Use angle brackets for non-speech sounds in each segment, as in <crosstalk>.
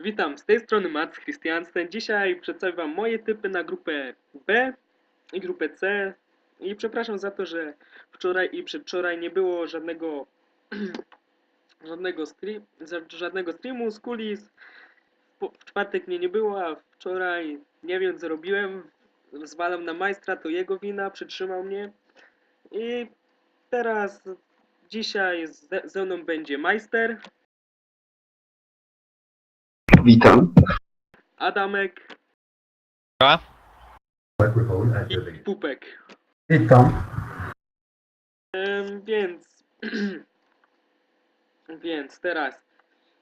Witam, z tej strony Mats Christiansen. Dzisiaj przedstawię Wam moje typy na grupę B i grupę C. I przepraszam za to, że wczoraj i przedwczoraj nie było żadnego <clears throat> żadnego, stream, żadnego streamu z kulis. W czwartek mnie nie było, a wczoraj nie wiem co robiłem. Zwalam na majstra, to jego wina, przytrzymał mnie. I teraz dzisiaj ze, ze mną będzie majster, Witam. Adamek Microphone i activated. Pupek. Witam. Em, więc, <clears throat> więc teraz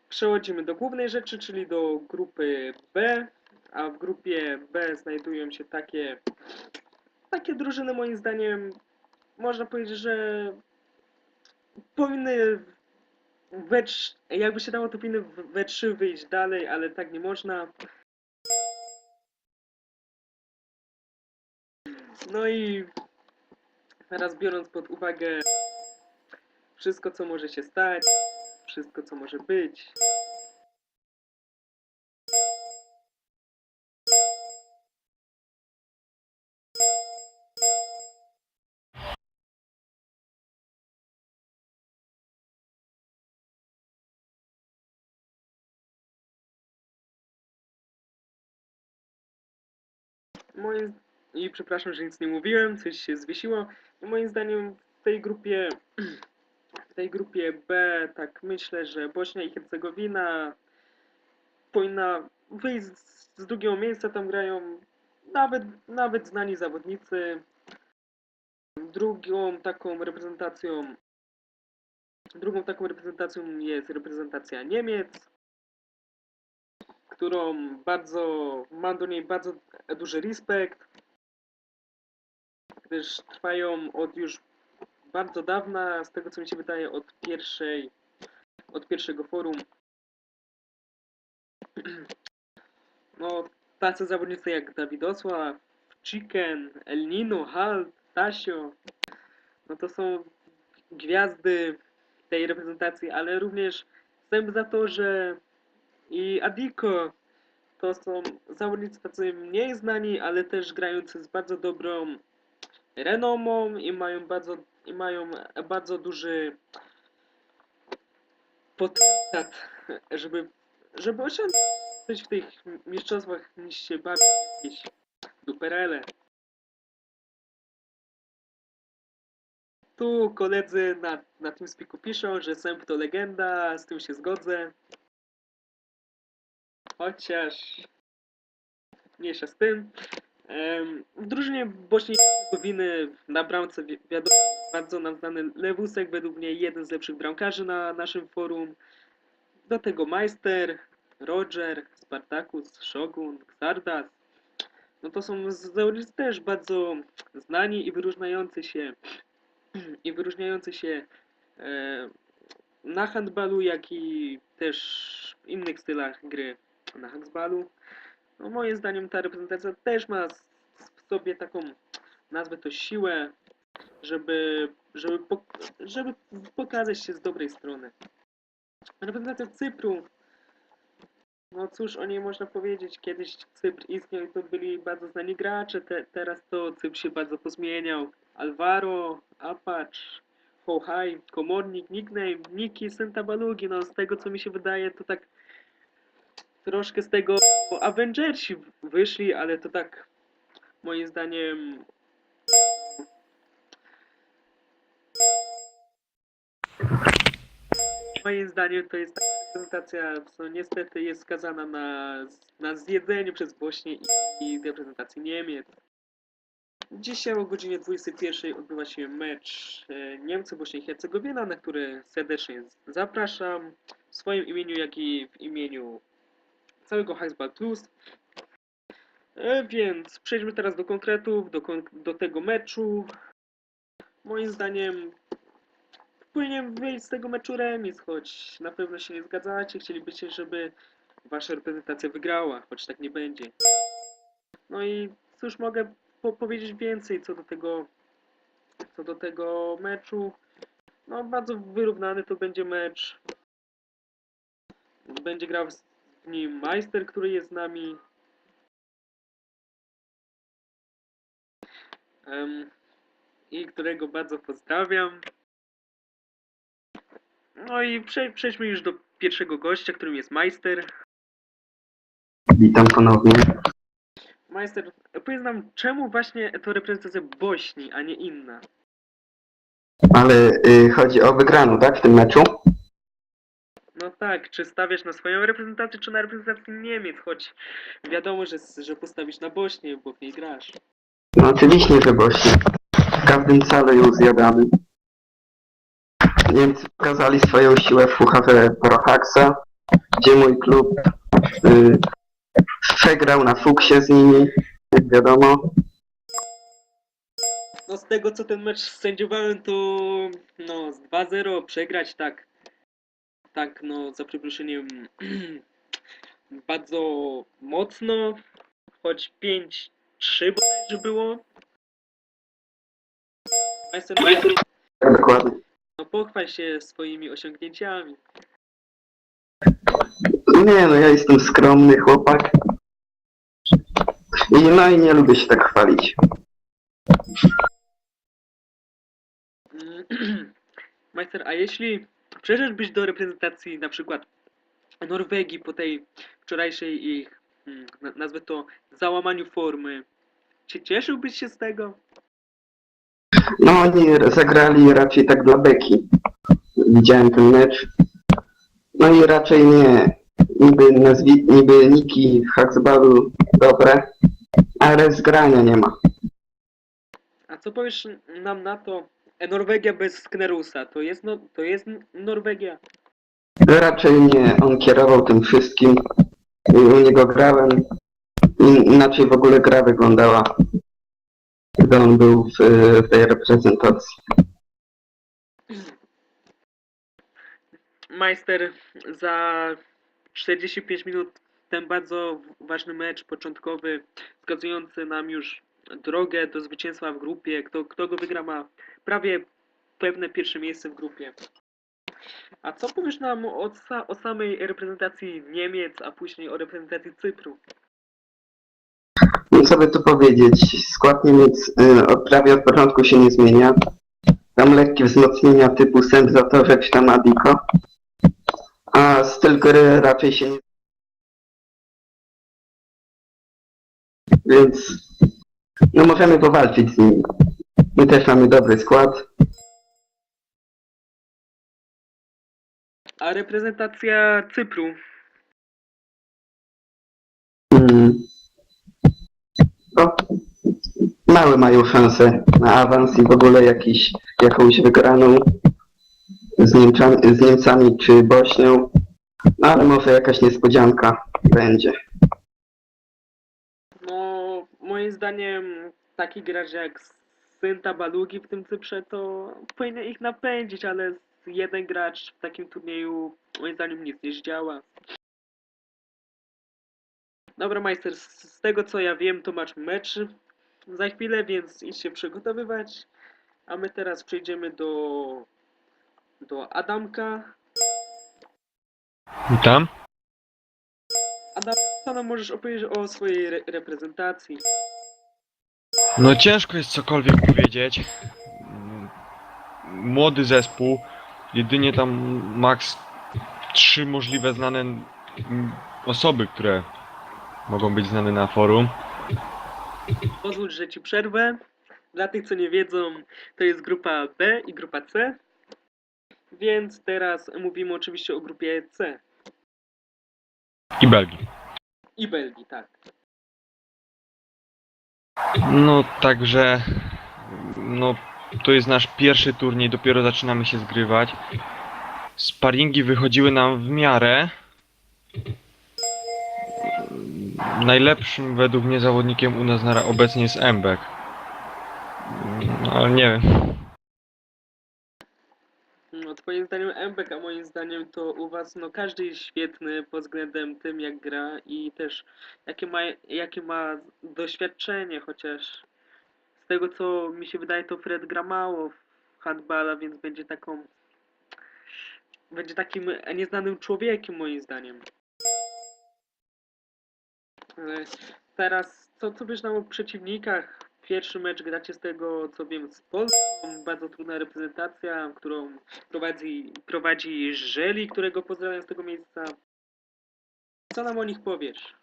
przechodzimy do głównej rzeczy, czyli do grupy B, a w grupie B znajdują się takie, takie drużyny moim zdaniem, można powiedzieć, że powinny we, jakby się dało, to powinny w- we trzy wyjść dalej, ale tak nie można. No i teraz biorąc pod uwagę wszystko, co może się stać, wszystko, co może być. Moim, I przepraszam, że nic nie mówiłem, coś się zwiesiło. I moim zdaniem w tej grupie <clears throat> w tej grupie B tak myślę, że Bośnia i Hercegowina powinna wyjść z, z drugiego miejsca, tam grają nawet, nawet znani zawodnicy. Drugą taką reprezentacją drugą taką reprezentacją jest reprezentacja Niemiec, którą bardzo mam do niej bardzo duży respekt, gdyż trwają od już bardzo dawna, z tego co mi się wydaje, od pierwszej, od pierwszego forum. <clears throat> No, tacy zawodnicy jak Dawidosław, Chicken, El Nino, Halt, Tasio, no to są gwiazdy tej reprezentacji, ale również zęb za to, że i Adiko to są zawodnicy tacy mniej znani, ale też grający z bardzo dobrą renomą i mają bardzo, i mają bardzo duży potencjał, żeby, żeby osiągnąć w tych mistrzostwach niż się bawić duperele. Tu koledzy na, na tym spiku piszą, że Sęp to legenda, z tym się zgodzę. Chociaż mniejsza z tym. W drużynie Bośni Hercegowiny na bramce wi- wiadomo bardzo nam znany Lewusek, według mnie jeden z lepszych bramkarzy na naszym forum. Do tego Majster, Roger, Spartacus, Shogun, Xardas. No to są zawodnicy też bardzo znani i wyróżniający się i wyróżniający się e, na handbalu, jak i też w innych stylach gry na handbalu. No moim zdaniem ta reprezentacja też ma w sobie taką, nazwę to siłę, żeby, żeby, żeby pokazać się z dobrej strony. Reprezentacja Cypru, no cóż o niej można powiedzieć, kiedyś Cypr istniał i to byli bardzo znani gracze, Te, teraz to Cypr się bardzo pozmieniał. Alvaro, Apache, Hohaj, Komornik, Nickname, Niki, Sentabalugi, no z tego co mi się wydaje to tak troszkę z tego Avengersi wyszli, ale to tak moim zdaniem moim zdaniem to jest taka reprezentacja, co niestety jest skazana na, na zjedzenie przez Bośnię i, i reprezentację Niemiec. Dzisiaj o godzinie 21 odbywa się mecz e, Niemcy-Bośnia i Hercegowina, na który serdecznie zapraszam w swoim imieniu, jak i w imieniu całego Heißball Plus. E, więc przejdźmy teraz do konkretów, do, do tego meczu. Moim zdaniem powinien wyjść z tego meczu remis, choć na pewno się nie zgadzacie. Chcielibyście, żeby wasza reprezentacja wygrała, choć tak nie będzie. No i cóż mogę po powiedzieć więcej co do tego co do tego meczu. No bardzo wyrównany to będzie mecz. Będzie grał ostatni majster, który jest z nami. Em, I którego bardzo pozdrawiam. No i prze, przejdźmy już do pierwszego gościa, którym jest majster. Witam ponownie. Majster, powiedz nam, czemu właśnie to reprezentacja Bośni, a nie inna? Ale y, chodzi o wygraną, tak, w tym meczu? No tak, czy stawiasz na swoją reprezentację, czy na reprezentację Niemiec, choć wiadomo, że, że postawisz na Bośnię, bo w niej grasz. No oczywiście, że Bośnie. W każdym celu ją zjadamy. Niemcy pokazali swoją siłę w Fuchawę Prohaxa, gdzie mój klub y, przegrał na fuksie z nimi, jak wiadomo. No z tego co ten mecz sędziowałem, to no z 2-0 przegrać tak, tak no za przeproszeniem <clears throat> bardzo mocno, choć 5-3 bodajże było. Majster, Tak, dokładnie. no pochwal się swoimi osiągnięciami. Nie no, ja jestem skromny chłopak. I no i nie lubię się tak chwalić. <clears throat> Majster, a jeśli przeszedłbyś do reprezentacji na przykład Norwegii po tej wczorajszej ich, mm, na- nazwę to, załamaniu formy, czy cieszyłbyś się z tego? No oni zagrali raczej tak dla beki. Widziałem ten mecz. No i raczej nie. Niby, nazwi, niby niki w Haxbalu dobre, ale zgrania nie ma. A co powiesz nam na to, Norwegia bez Sknerusa, to jest, no, to jest Norwegia? Raczej nie. On kierował tym wszystkim. I U niego grałem. Inaczej w ogóle gra wyglądała. Gdy on był w, w tej reprezentacji. Majster, za 45 minut ten bardzo ważny mecz początkowy, wskazujący nam już drogę do zwycięstwa w grupie. Kto, kto go wygra ma prawie pewne pierwsze miejsce w grupie. A co powiesz nam o, o samej reprezentacji Niemiec, a później o reprezentacji Cypru? Co by tu powiedzieć? Skład Niemiec y, od, prawie od początku się nie zmienia. Tam lekkie wzmocnienia typu Sędzatorze czy tam Adiko. A styl gry raczej się nie... Więc no możemy powalczyć z nimi. My też mamy dobry skład. A reprezentacja Cypru? Mm. No, małe mają szanse na awans i w ogóle jakiś, jakąś wygraną z, Niemczami, z Niemcami czy Bośnią. No, ale może jakaś niespodzianka będzie. No, moim zdaniem taki gracz jak Synta Balugi w tym Cyprze to powinien ich napędzić, ale jeden gracz w takim turnieju moim zdaniem nic nie zdziała. Dobra, Majster, z tego co ja wiem, to masz mecz za chwilę, więc idź się przygotowywać. A my teraz przejdziemy do, do Adamka. Witam. Adam, co nam możesz opowiedzieć o swojej re reprezentacji? No ciężko jest cokolwiek powiedzieć. Młody zespół. Jedynie tam maks trzy możliwe znane osoby, które mogą być znane na forum. Pozwól, że ci przerwę. Dla tych, co nie wiedzą, to jest grupa B i grupa C. Więc teraz mówimy oczywiście o grupie C I Belgii. i Belgii, tak. No także no to jest nasz pierwszy turniej, dopiero zaczynamy się zgrywać. Sparingi wychodziły nam w miarę. Najlepszym według mnie zawodnikiem u nas na obecnie jest Embek. No, ale nie wiem. Twoim zdaniem Embek, a moim zdaniem to u was no każdy jest świetny pod względem tym jak gra i też jakie ma, jakie ma doświadczenie, chociaż z tego co mi się wydaje to Fred gra mało w handballa, więc będzie taką będzie takim nieznanym człowiekiem moim zdaniem. E, Teraz, co, co wiesz nam o przeciwnikach? Pierwszy mecz gracie z tego, co wiem, z Polską. Bardzo trudna reprezentacja, którą prowadzi, prowadzi Żeli, którego pozdrawiam z tego miejsca. Co nam o nich powiesz?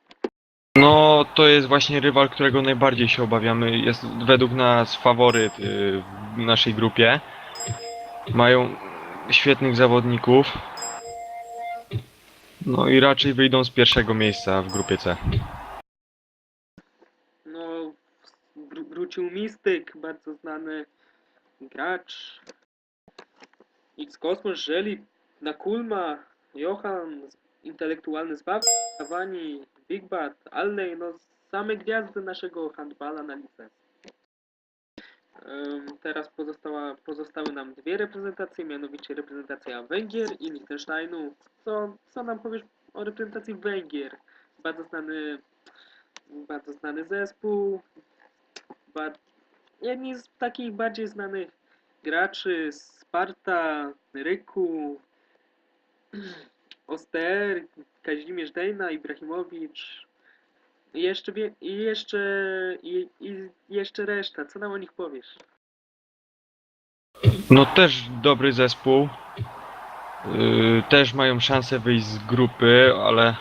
No, to jest właśnie rywal, którego najbardziej się obawiamy. Jest według nas faworyt y, w naszej grupie. Mają świetnych zawodników. No i raczej wyjdą z pierwszego miejsca w grupie C. No, wró- wrócił Mistyk, bardzo znany gracz. X Kosmos, Żeli, Nakulma, Johan, intelektualny zbawca, Cavani, Big Bat, Alley, no same gwiazdy naszego handbala na licencji. Teraz pozostała, pozostały nam dwie reprezentacje, mianowicie reprezentacja Węgier i Liechtensteinu. Co, co nam powiesz o reprezentacji Węgier? Bardzo znany bardzo znany zespół. Jedni z takich bardziej znanych graczy Sparta, Ryku, <clears throat> Oster, Kazimierz Dejna, Ibrahimowicz. I jeszcze, i jeszcze, i, i jeszcze reszta. Co nam o nich powiesz? No też dobry zespół. Yy, też mają szansę wyjść z grupy, ale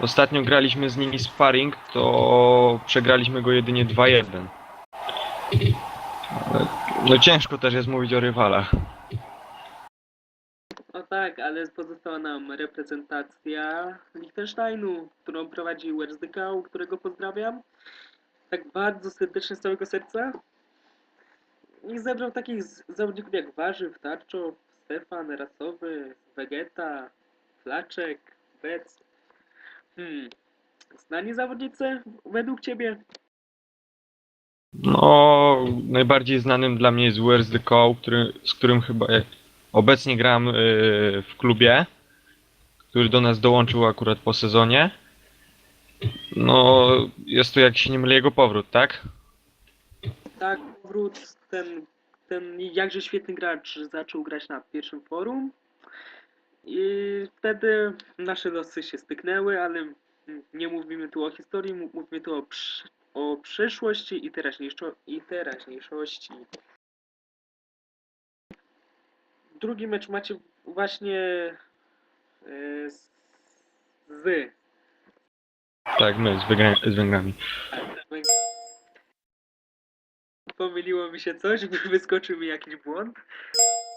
ostatnio graliśmy z nimi sparring, to przegraliśmy go jedynie 2-1. Ale, No ciężko też jest mówić o rywalach. No tak, ale pozostała nam reprezentacja Liechtensteinu, którą prowadzi Wersdykał, którego pozdrawiam. Tak bardzo serdecznie z całego serca. I zebrał takich zawodników jak Warzyw, Tarczow, Stefan, Rasowy, Vegeta, Flaczek, Bec. Hmm. Znani zawodnicy według Ciebie? No, najbardziej znanym dla mnie jest Where's the Call, który, z którym chyba obecnie gram yy, w klubie, który do nas dołączył akurat po sezonie. No, jest to jak się nie mylę jego powrót, tak? Tak, powrót, ten, ten jakże świetny gracz zaczął grać na pierwszym forum i wtedy nasze losy się styknęły, ale nie mówimy tu o historii, mówimy tu o, przy, o przeszłości i, teraźniejszo, i teraźniejszości. Drugi mecz macie właśnie e, z, z Tak, my z, Węgra- z Węgrami. Pomyliło mi się coś, wyskoczył mi jakiś błąd.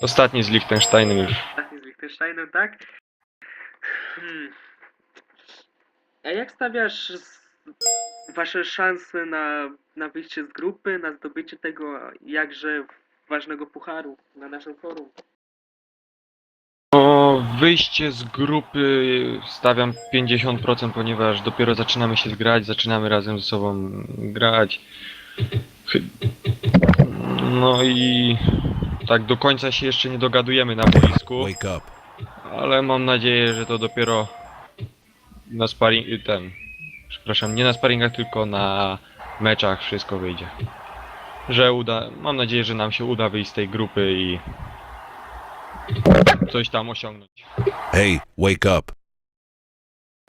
Ostatni z Liechtensteinem już. Ostatni z Liechtensteinem, tak? Hmm. A jak stawiasz z- wasze szanse na, na wyjście z grupy, na zdobycie tego jakże ważnego pucharu na naszym forum? No, wyjście z grupy stawiam 50%, ponieważ dopiero zaczynamy się zgrać, zaczynamy razem ze sobą grać. No i tak do końca się jeszcze nie dogadujemy na boisku, Wake up. ale mam nadzieję, że to dopiero na sparing, ten, przepraszam, nie na sparingach, tylko na meczach wszystko wyjdzie. Że uda, mam nadzieję, że nam się uda wyjść z tej grupy i coś tam osiągnąć. Hey, wake up.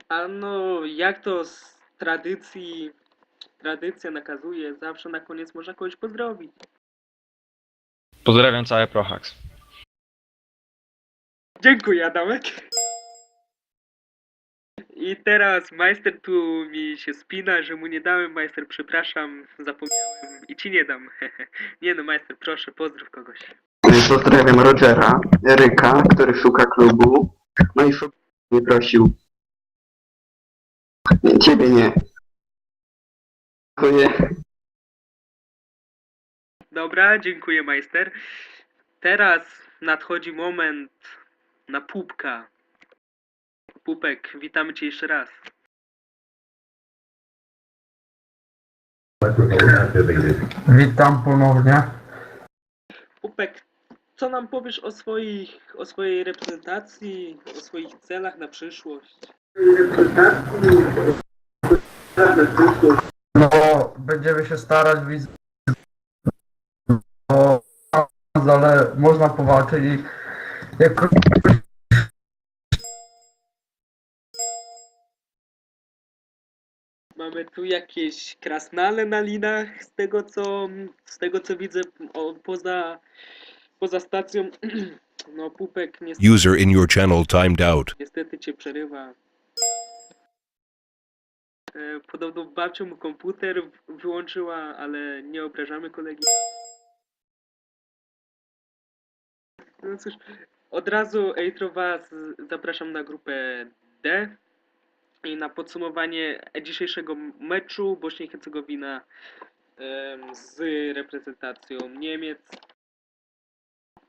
A no, jak to z tradycji, tradycja nakazuje, zawsze na koniec można kogoś pozdrowić. Pozdrawiam całe Prohax. Dziękuję, Adamek. I teraz majster tu mi się spina, że mu nie dałem. Majster, przepraszam, zapomniałem i ci nie dam. <laughs> nie no, majster, proszę, pozdrów kogoś. Pozdrawiam Rogera, Eryka, który szuka klubu. No i szuka mnie prosił. Nie, ciebie nie. Dziękuję. Dobra, dziękuję, majster. Teraz nadchodzi moment na pupka. Pupek, witamy cię jeszcze raz. Witam ponownie. Pupek, co nam powiesz o swoich, o swojej reprezentacji, o swoich celach na przyszłość? No, będziemy się starać wyjść z- o ale można powalczyć i jak Mamy tu jakieś krasnale na linach, z tego co, z tego co widzę o, poza, poza stacją. <clears throat> No, Pupek niestety, User in your channel timed out. niestety cię przerywa. E, Podobno babcia mu komputer wyłączyła, ale nie obrażamy kolegi. No cóż, od razu Ejtro was zapraszam na grupę D i na podsumowanie dzisiejszego meczu Bośnia i Hercegowina z reprezentacją Niemiec.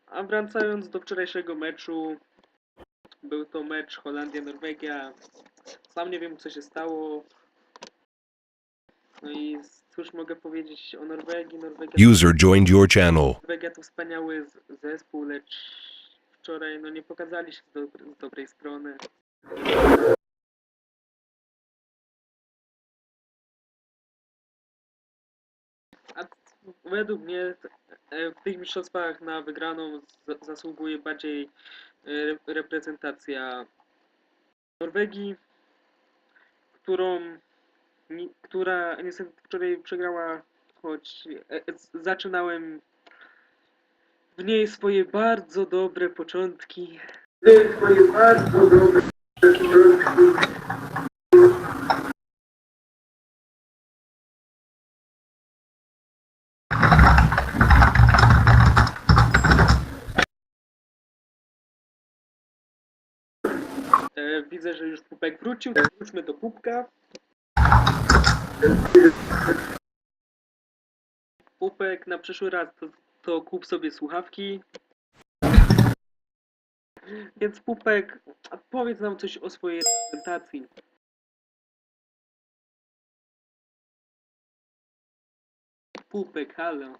A wracając do wczorajszego meczu, był to mecz Holandia-Norwegia. Sam nie wiem co się stało. No i cóż mogę powiedzieć o Norwegii. Norwegia User joined your channel. Norwegia to wspaniały z- zespół, lecz wczoraj no nie pokazali się z, z dobrej strony. A t- według mnie t- e, w tych mistrzostwach na wygraną z- zasługuje bardziej e, re- reprezentacja Norwegii, którą która niestety wczoraj przegrała, choć e, e, zaczynałem w niej swoje bardzo dobre początki. E, widzę, że już Pupek wrócił, wróćmy do Pupka. Pupek na przyszły raz to, to kup sobie słuchawki. Więc Pupek, powiedz nam coś o swojej prezentacji. Pupek, halo.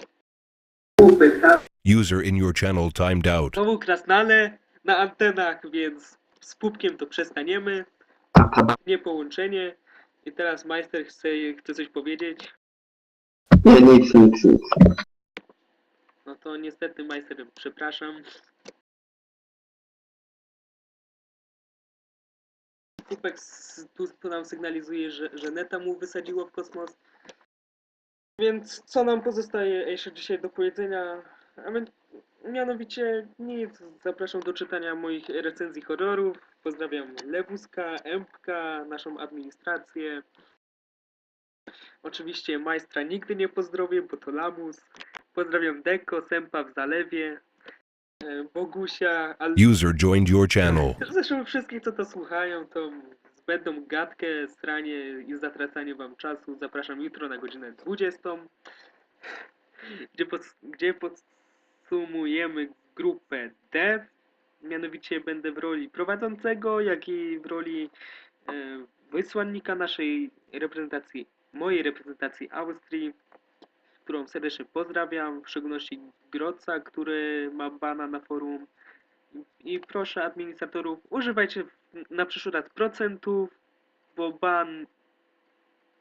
User in your channel timed out. Znowu krasnale na antenach, więc z Pupkiem to przestaniemy. Nie połączenie. I teraz majster chce, chce coś powiedzieć. Nie, nic, nic, nic. No to niestety majster, przepraszam. Kupek s- tu, tu nam sygnalizuje, że, że neta mu wysadziło w kosmos. Więc co nam pozostaje jeszcze dzisiaj do powiedzenia? A mianowicie nic. Zapraszam do czytania moich recenzji horrorów. Pozdrawiam Lewuska, Empka, naszą administrację. Oczywiście majstra nigdy nie pozdrowię, bo to lamus. Pozdrawiam Deko, Sempa w zalewie, e, Bogusia, ale User joined your channel. <laughs> zresztą wszystkich, co to słuchają, to zbędną gadkę, stranie i zatracanie wam czasu. Zapraszam jutro na godzinę 20, gdzie, pod, gdzie podsumujemy grupę D. Mianowicie będę w roli prowadzącego, jak i w roli e, wysłannika naszej reprezentacji, mojej reprezentacji Austrii, którą serdecznie pozdrawiam, w szczególności Groca, który ma bana na forum. I proszę administratorów, używajcie na przyszły raz procentów, bo ban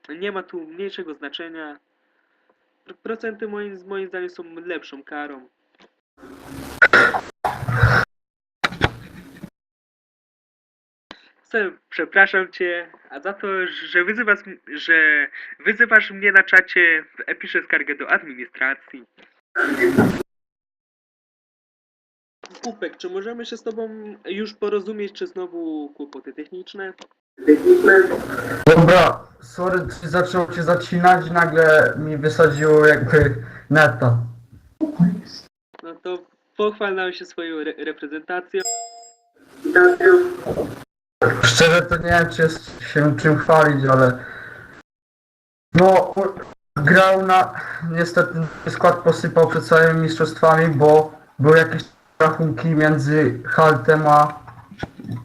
nie ma tu mniejszego znaczenia. Pro- Procenty moim, moim zdaniem są lepszą karą. Przepraszam cię, a za to, że wyzywasz, że wyzywasz mnie na czacie, piszę skargę do administracji. Kupek, czy możemy się z tobą już porozumieć, czy znowu kłopoty techniczne? Dobra, sorry, czy zaczęło cię zacinać, nagle mi wysadziło jakby neta. No to pochwal nam się swoją re reprezentacją. Szczerze to nie wiem, czy się czym chwalić, ale... No, grał na... Niestety skład posypał przed całymi mistrzostwami, bo były jakieś rachunki między Haltem a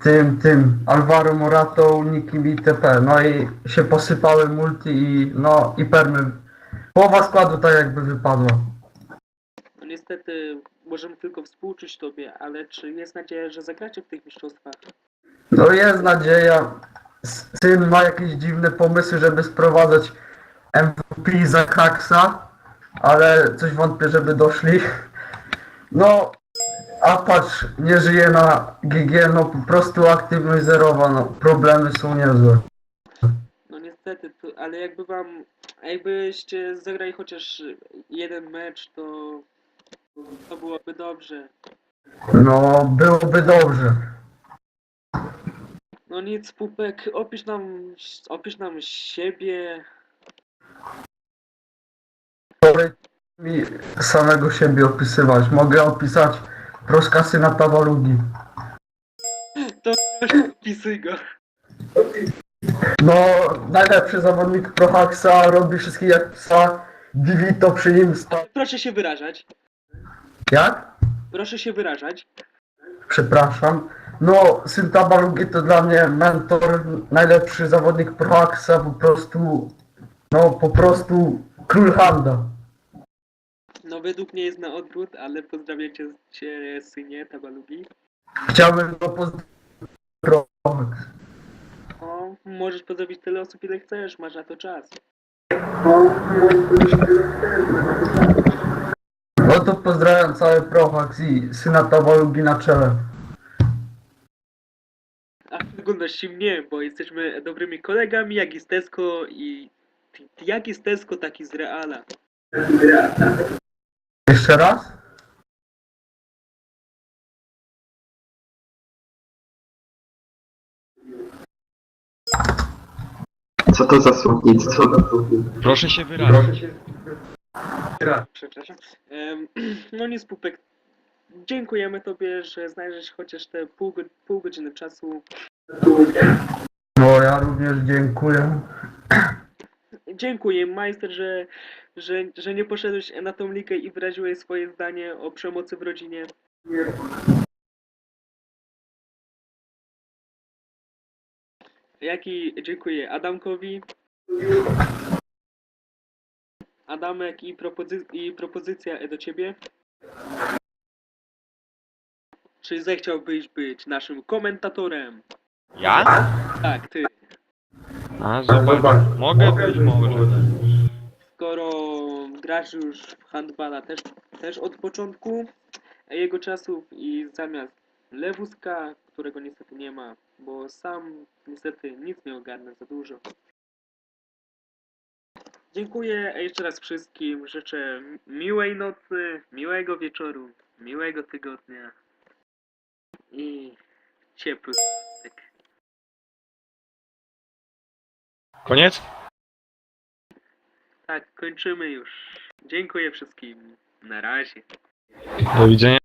tym, tym, Alvaro Moratą, Nikim itp. No i się posypały multi i no i permy. Połowa składu tak jakby wypadła. No niestety możemy tylko współczuć tobie, ale czy jest nadzieja, że zagracie w tych mistrzostwach? No jest nadzieja. Syn ma jakieś dziwne pomysły, żeby sprowadzać MVP za Kaksa, ale coś wątpię, żeby doszli. No, a patrz, nie żyje na GG, no po prostu aktywność zerowa, no problemy są niezłe. No nie, niestety, to, ale jakby wam, jakbyście zagrali chociaż jeden mecz, to to byłoby dobrze. No, byłoby dobrze. No nic, Pupek, opisz nam, opisz nam siebie. Sorry mi samego siebie opisywać. Mogę opisać proska syna Tawalugi. To <laughs> opisuj go. No, najlepszy zawodnik Prohaxa, robi wszystkich jak psa. Divito przy nim sta... Proszę się wyrażać. Jak? Proszę się wyrażać. Przepraszam. No, syn Tabalugi to dla mnie mentor, najlepszy zawodnik Prohaxa, po prostu... No, po prostu król handa. No według mnie jest na odwrót, ale pozdrawiam cię, cię synie Tabalugi. Chciałbym go pozdrowić. O, możesz pozdrowić tyle osób ile chcesz, masz na to czas. No to pozdrawiam cały Prohax i syna Tabalugi na czele. Szczególności mnie, bo jesteśmy dobrymi kolegami, jak i z Tesco i jak i z Tesco, tak i z Reala. Jeszcze raz? Co to za słownictwo? Proszę się wyrazić. Przepraszam. Em, <clears throat> no nic, Pupek. Dziękujemy Tobie, że znajdziesz chociaż te pół, go- pół godziny czasu. No ja również dziękuję. Dziękuję, majster, że, że, że nie poszedłeś na tą ligę i wyraziłeś swoje zdanie o przemocy w rodzinie. Jak i dziękuję Adamkowi. Adamek i, propozy- i propozycja do ciebie. Czy zechciałbyś być naszym komentatorem? Ja? Tak, ty. A, zobacz. Mogę być może. skoro grasz już w handbala też, też od początku jego czasów i zamiast Lewuska, którego niestety nie ma, bo sam niestety nic nie ogarnę za dużo. Dziękuję jeszcze raz wszystkim, życzę miłej nocy, miłego wieczoru, miłego tygodnia i ciepłych Koniec? Tak, kończymy już. Dziękuję wszystkim. Na razie. Do widzenia.